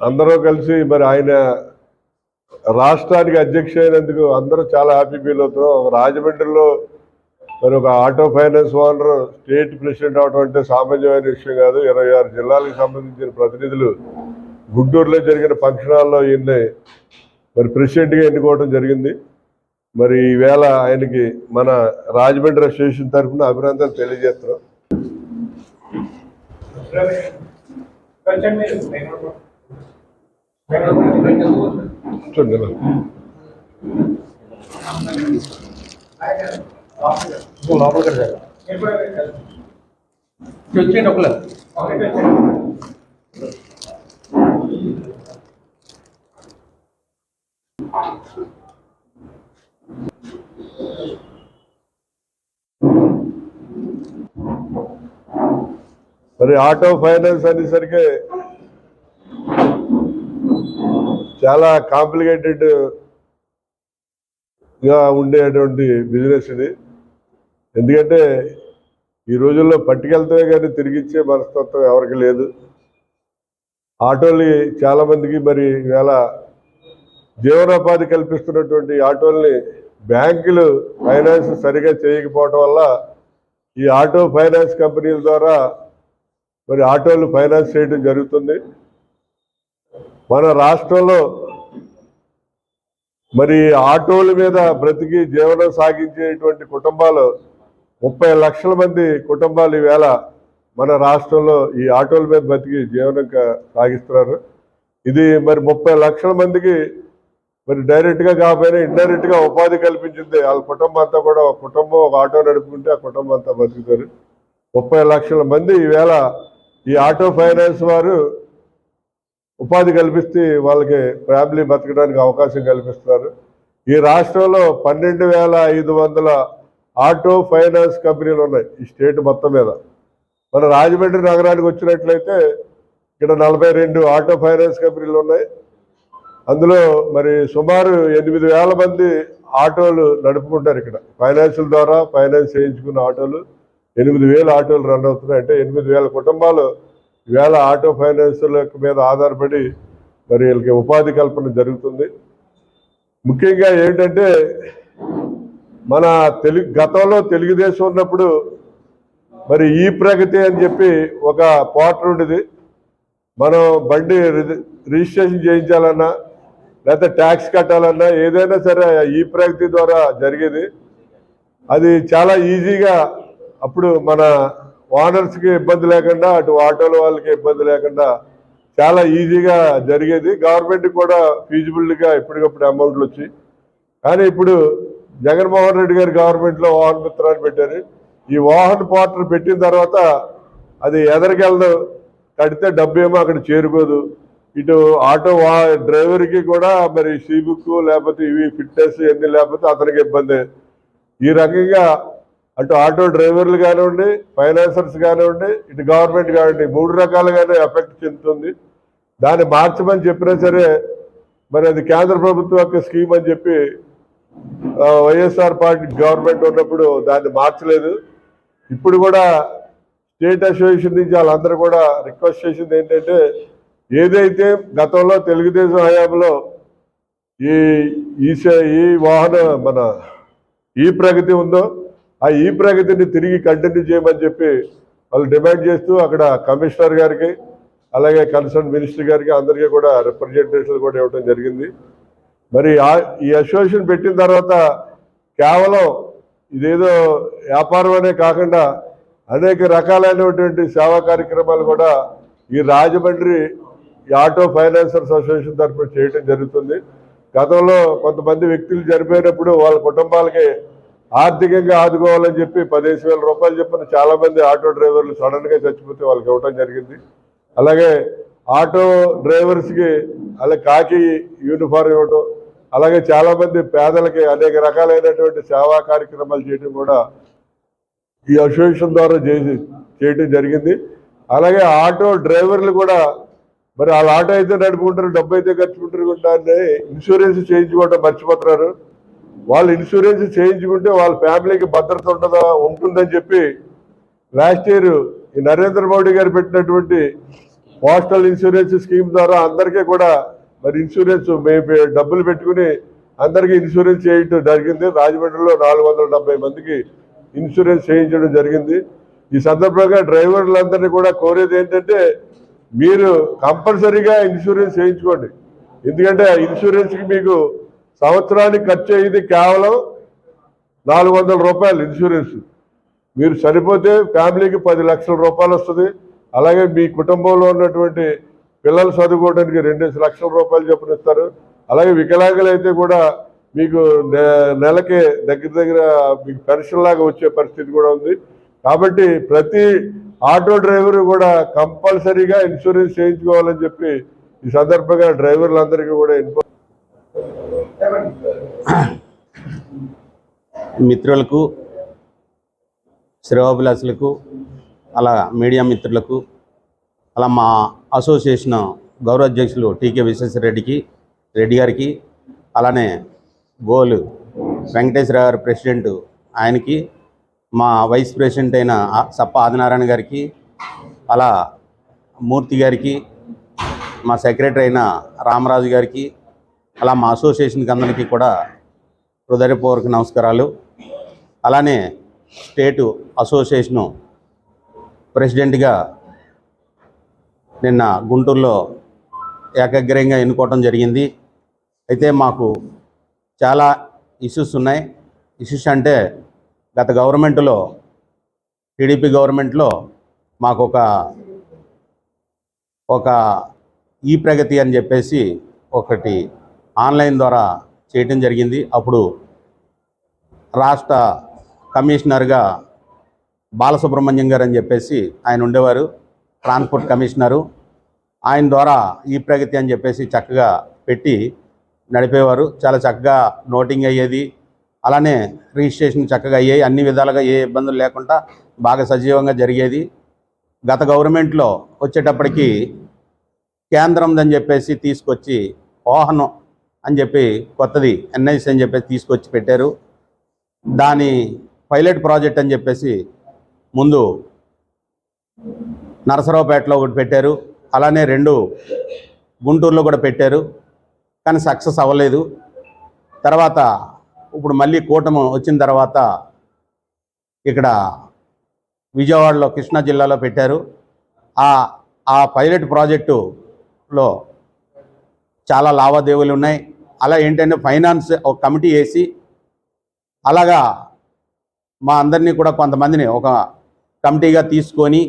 అందరూ కలిసి మరి ఆయన రాష్ట్రానికి అధ్యక్ష అయినందుకు అందరూ చాలా హ్యాపీ ఫీల్ అవుతున్నాం రాజమండ్రిలో మరి ఒక auto finance owner state president అవడం అంటే సామాన్యమైన విషయం కాదు. ఇరవై ఆరు జిల్లాలకు సంబంధించిన ప్రతినిధులు గుంటూరులో జరిగిన ఫంక్షన్ హాల్లో ఈయన్ని మరి ప్రెసిడెంట్గా ఎన్నుకోవడం జరిగింది. మరి ఈవేళ ఆయనకి మన రాజమండ్రి అసోసియేషన్ తరఫున అభినందనలు తెలియజేస్తున్నాం. చూడండి ఒకళ్ళు. మరి ఆటో ఫైనాన్స్ అనేసరికి చాలా కాంప్లికేటెడ్గా ఉండేటువంటి బిజినెస్ ఇది. ఎందుకంటే ఈ రోజుల్లో పట్టుకెళ్తే కానీ తిరిగిచ్చే మనస్తత్వం ఎవరికి లేదు. ఆటోలు చాలామందికి మరి ఇవాళ జీవనోపాధి కల్పిస్తున్నటువంటి ఆటోల్ని బ్యాంకులు ఫైనాన్స్ సరిగా చేయకపోవడం వల్ల ఈ ఆటో ఫైనాన్స్ కంపెనీల ద్వారా మరి ఆటోలు ఫైనాన్స్ చేయడం జరుగుతుంది. మన రాష్ట్రంలో మరి ఆటోల మీద బ్రతికి జీవనం సాగించేటువంటి కుటుంబాలు ముప్పై లక్షల మంది కుటుంబాలు ఈవేళ మన రాష్ట్రంలో ఈ ఆటోల మీద బ్రతికి జీవనం సాగిస్తున్నారు. ఇది మరి ముప్పై లక్షల మందికి మరి డైరెక్ట్గా కాకపోయినా ఇండైరెక్ట్గా ఉపాధి కల్పించింది వాళ్ళ కుటుంబం అంతా కూడా ఒక కుటుంబం ఒక ఆటో నడుపుకుంటే ఆ కుటుంబం అంతా బతుకుతారు. ముప్పై లక్షల మంది ఈవేళ ఈ ఆటో ఫైనాన్స్ వారు ఉపాధి కల్పిస్తే వాళ్ళకి ఫ్యామిలీ బతకడానికి అవకాశం కల్పిస్తున్నారు. ఈ రాష్ట్రంలో పన్నెండు వేల ఐదు వందల ఆటో ఫైనాన్స్ కంపెనీలు ఉన్నాయి ఈ స్టేట్ మొత్తం మీద. మన రాజమండ్రి నగరానికి వచ్చినట్లయితే ఇక్కడ నలభై రెండు ఆటో ఫైనాన్స్ కంపెనీలు ఉన్నాయి. అందులో మరి సుమారు ఎనిమిది వేల మంది ఆటోలు నడుపుకుంటారు ఇక్కడ. ఫైనాన్షియల్ ద్వారా ఫైనాన్స్ చేయించుకున్న ఆటోలు ఎనిమిది వేల ఆటోలు రన్ అవుతున్నాయి. అంటే ఎనిమిది వేల కుటుంబాలు ఈవేళ ఆటో ఫైనాన్షియల్ మీద ఆధారపడి మరి వీళ్ళకి ఉపాధి కల్పన జరుగుతుంది. ముఖ్యంగా ఏంటంటే మన తెలుగు గతంలో తెలుగుదేశం ఉన్నప్పుడు మరి ఈ ప్రగతి అని చెప్పి ఒక పోర్టల్ ఉండేది. మనం బండి రిజి- రిజిస్ట్రేషన్ చేయించాలన్నా లేకపోతే ట్యాక్స్ కట్టాలన్నా ఏదైనా సరే ఈ ప్రగతి ద్వారా జరిగేది. అది చాలా ఈజీగా అప్పుడు మన ఓనర్స్కి ఇబ్బంది లేకుండా అటు ఆటోల వాళ్ళకి ఇబ్బంది లేకుండా చాలా ఈజీగా జరిగేది. గవర్నమెంట్ కూడా ఫీజిబుల్గా ఎప్పటికప్పుడు అమౌంట్లు వచ్చి కానీ ఇప్పుడు జగన్మోహన్ రెడ్డి గారి గవర్నమెంట్లో వాహన మిత్రాన్ని పెట్టారు. ఈ వాహన పోర్టల్ పెట్టిన తర్వాత అది ఎదరికెళ్ళదు. కడితే డబ్బు ఏమో అక్కడ చేరుకోదు. ఇటు ఆటో వా డ్రైవర్కి కూడా మరి సీ బుక్ లేకపోతే ఇవి ఫిట్నెస్ ఇవన్నీ లేకపోతే అతనికి ఇబ్బంది. ఈ రకంగా అటు ఆటో డ్రైవర్లు కానివ్వండి ఫైనాన్సర్స్ కానివ్వండి ఇటు గవర్నమెంట్ కానివ్వండి మూడు రకాలుగానే ఎఫెక్ట్ చెందుతుంది. దాన్ని మార్చమని చెప్పినా సరే మరి అది కేంద్ర ప్రభుత్వం యొక్క స్కీమ్ అని చెప్పి వైఎస్ఆర్ పార్టీ గవర్నమెంట్ ఉన్నప్పుడు దాన్ని మార్చలేదు. ఇప్పుడు కూడా స్టేట్ అసోసియేషన్ నుంచి వాళ్ళందరూ కూడా రిక్వెస్ట్ చేసింది ఏంటంటే ఏదైతే గతంలో తెలుగుదేశం హయాంలో ఈ ఈ వాహన మన ఈ ప్రగతి ఉందో ఆ ఈ ప్రగతిని తిరిగి కంటిన్యూ చేయమని చెప్పి వాళ్ళు డిమాండ్ చేస్తూ అక్కడ కమిషనర్ గారికి అలాగే కన్సర్న్ మినిస్టర్ గారికి అందరికీ కూడా రిప్రజెంటేషన్ కూడా ఇవ్వడం జరిగింది. మరి ఆ- ఈ అసోసియేషన్ పెట్టిన తర్వాత కేవలం ఇదేదో వ్యాపారం అనే కాకుండా అనేక రకాలైనటువంటి సేవా కార్యక్రమాలు కూడా ఈ రాజమండ్రి ఈ ఆటో ఫైనాన్సర్స్ అసోసియేషన్ తరఫున చేయటం జరుగుతుంది. గతంలో కొంతమంది వ్యక్తులు చనిపోయినప్పుడు వాళ్ళ కుటుంబాలకి ఆర్థికంగా ఆదుకోవాలని చెప్పి పదిహేను వేల రూపాయలు చెప్పిన చాలా మంది ఆటో డ్రైవర్లు సడన్గా చచ్చిపోతే వాళ్ళకి ఇవ్వటం జరిగింది. అలాగే ఆటో డ్రైవర్స్కి అలా కాకి యూనిఫామ్ ఇవ్వటం అలాగే చాలా మంది పేదలకి అనేక రకాలైనటువంటి సేవా కార్యక్రమాలు చేయడం కూడా ఈ అసోసియేషన్ ద్వారా చేసి చేయటం జరిగింది. అలాగే ఆటో డ్రైవర్లు కూడా మరి వాళ్ళ ఆటో అయితే నడుపుకుంటారు డబ్బు అయితే ఖర్చుకుంటారు ఇన్సూరెన్స్ చేయించుకోవడం మర్చిపోతున్నారు. వాళ్ళు ఇన్సూరెన్స్ చేయించుకుంటే వాళ్ళ ఫ్యామిలీకి భద్రత ఉంటుందా ఉంటుందని చెప్పి లాస్ట్ ఇయర్ ఈ నరేంద్ర మోడీ గారు పెట్టినటువంటి పోస్టల్ ఇన్సూరెన్స్ స్కీమ్ ద్వారా అందరికీ కూడా మరి ఇన్సూరెన్స్ మేము డబ్బులు పెట్టుకుని అందరికీ ఇన్సూరెన్స్ చేయడం జరిగింది. రాజమండ్రిలో నాలుగు వందల డెబ్బై మందికి ఇన్సూరెన్స్ చేయించడం జరిగింది. ఈ సందర్భంగా డ్రైవర్లందరినీ కూడా కోరేది ఏంటంటే మీరు కంపల్సరీగా ఇన్సూరెన్స్ చేయించుకోండి. ఎందుకంటే ఆ ఇన్సూరెన్స్కి మీకు సంవత్సరానికి ఖర్చు అయ్యేది కేవలం నాలుగు వందల రూపాయలు ఇన్సూరెన్స్. మీరు చనిపోతే ఫ్యామిలీకి పది లక్షల రూపాయలు వస్తుంది. అలాగే మీ కుటుంబంలో ఉన్నటువంటి పిల్లలు చదువుకోవడానికి రెండేసి లక్షల రూపాయలు చొప్పున ఇస్తారు. అలాగే వికలాంగులు అయితే కూడా మీకు నె- నెలకి దగ్గర దగ్గర మీకు పెన్షన్ లాగా వచ్చే పరిస్థితి కూడా ఉంది. కాబట్టి ప్రతి ఆటో డ్రైవర్ కూడా కంపల్సరీగా ఇన్సూరెన్స్ చేయించుకోవాలని చెప్పి ఈ సందర్భంగా డ్రైవర్లందరికీ కూడా ఇన్ఫో మిత్రులకు శ్రేయోభిలాసులకు అలా మీడియా మిత్రులకు అలా మా అసోసియేషన్ గౌరవ అధ్యక్షులు టీకే విశ్వేశ్వరరెడ్డికి రెడ్డి గారికి అలానే గోలు వెంకటేశ్వర గారు ప్రెసిడెంట్ ఆయనకి మా వైస్ ప్రెసిడెంట్ అయిన సప్ప ఆదినారాయణ గారికి అలా మూర్తి గారికి మా సెక్రటరీ అయిన రామరాజు గారికి అలా మా అసోసియేషన్కి అందరికీ కూడా హృదయపూర్వక నమస్కారాలు. అలానే స్టేటు అసోసియేషను ప్రెసిడెంట్గా నిన్న గుంటూరులో ఏకగ్రహంగా ఎన్నుకోవటం జరిగింది. అయితే మాకు చాలా ఇష్యూస్ ఉన్నాయి. ఇష్యూస్ అంటే గత గవర్నమెంట్లో టీడీపీ గవర్నమెంట్లో మాకు ఒక ఒక ఈ ప్రగతి అని చెప్పేసి ఒకటి ఆన్లైన్ ద్వారా చేయటం జరిగింది. అప్పుడు రాష్ట్ర కమిషనర్గా బాలసుబ్రహ్మణ్యం గారు అని చెప్పేసి ఆయన ఉండేవారు ట్రాన్స్పోర్ట్ కమిషనరు. ఆయన ద్వారా ఈ ప్రగతి అని చెప్పేసి చక్కగా పెట్టి నడిపేవారు. చాలా చక్కగా నోటింగ్ అయ్యేది. అలానే రిజిస్ట్రేషన్ చక్కగా అయ్యాయి. అన్ని విధాలుగా ఏ ఇబ్బందులు లేకుండా బాగా సజీవంగా జరిగేది. గత గవర్నమెంట్లో వచ్చేటప్పటికి కేంద్రం అని చెప్పేసి తీసుకొచ్చి వాహనం అని చెప్పి కొత్తది ఎన్ఐసి అని చెప్పేసి తీసుకొచ్చి పెట్టారు. దాని పైలట్ ప్రాజెక్ట్ అని చెప్పేసి ముందు నరసరావుపేటలో ఒకటి పెట్టారు. అలానే రెండు గుంటూరులో కూడా పెట్టారు. కానీ సక్సెస్ అవ్వలేదు. తర్వాత ఇప్పుడు మళ్ళీ కూటమి వచ్చిన తర్వాత ఇక్కడ విజయవాడలో కృష్ణా జిల్లాలో పెట్టారు. ఆ ఆ పైలట్ ప్రాజెక్టులో చాలా లావాదేవీలు ఉన్నాయి. అలా ఏంటంటే ఫైనాన్స్ ఒక కమిటీ వేసి అలాగా మా అందరినీ కూడా కొంతమందిని ఒక కమిటీగా తీసుకొని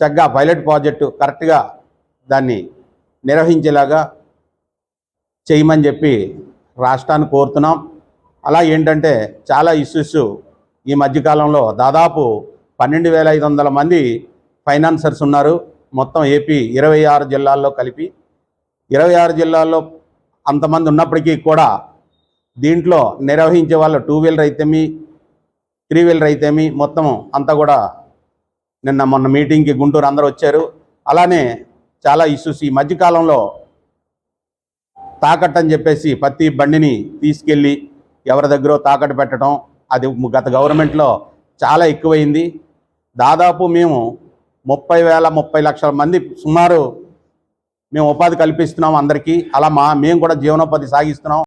చక్కగా పైలట్ ప్రాజెక్టు కరెక్ట్గా దాన్ని నిర్వహించేలాగా చేయమని చెప్పి రాష్ట్రాన్ని కోరుతున్నాం. అలా ఏంటంటే చాలా ఇష్యూస్ ఈ మధ్యకాలంలో దాదాపు పన్నెండు వేల ఐదు వందల మంది ఫైనాన్సర్స్ ఉన్నారు. మొత్తం ఏపీ ఇరవై ఆరు జిల్లాల్లో కలిపి ఇరవై ఆరు జిల్లాల్లో అంతమంది ఉన్నప్పటికీ కూడా దీంట్లో నిర్వహించే వాళ్ళు టూ వీలర్ అయితేమి త్రీ వీలర్ అయితేమి మొత్తం అంతా కూడా నిన్న మొన్న మీటింగ్కి గుంటూరు అందరూ వచ్చారు. అలానే చాలా ఇష్యూస్ ఈ మధ్యకాలంలో తాకట్టు అని చెప్పేసి ప్రతి బండిని తీసుకెళ్ళి ఎవరి దగ్గర తాకట్టు పెట్టడం అది గత గవర్నమెంట్లో చాలా ఎక్కువైంది. దాదాపు మేము ముప్పై వేల ముప్పై లక్షల మంది సుమారు మేము ఉపాధి కల్పిస్తున్నాం అందరికీ. అలా మా మేము కూడా జీవనోపాధి సాగిస్తున్నాం.